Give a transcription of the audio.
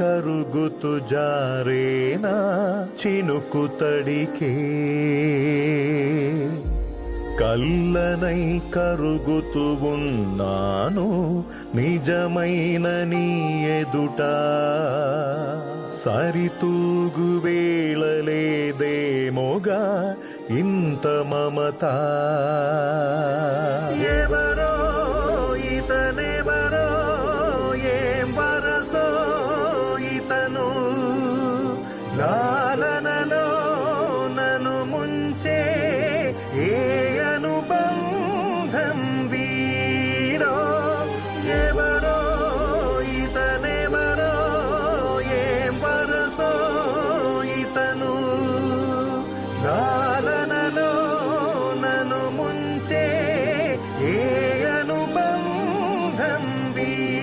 కరుగుతు జారేనా చినుకు తడికే. కల్లనై కరుగుతూ ఉన్నాను నిజమైన నీ ఎదుట. సరితూగు వేళలేదేమోగా ఇంత మమతా. లాలనలో నను ముంచే ఏ అనుబంధం వీడో ఎవరో ఇతనెవరో ఏం వరసో ఇతను. లాలనలో నను ముంచే ఏ అనుబంధం వీడో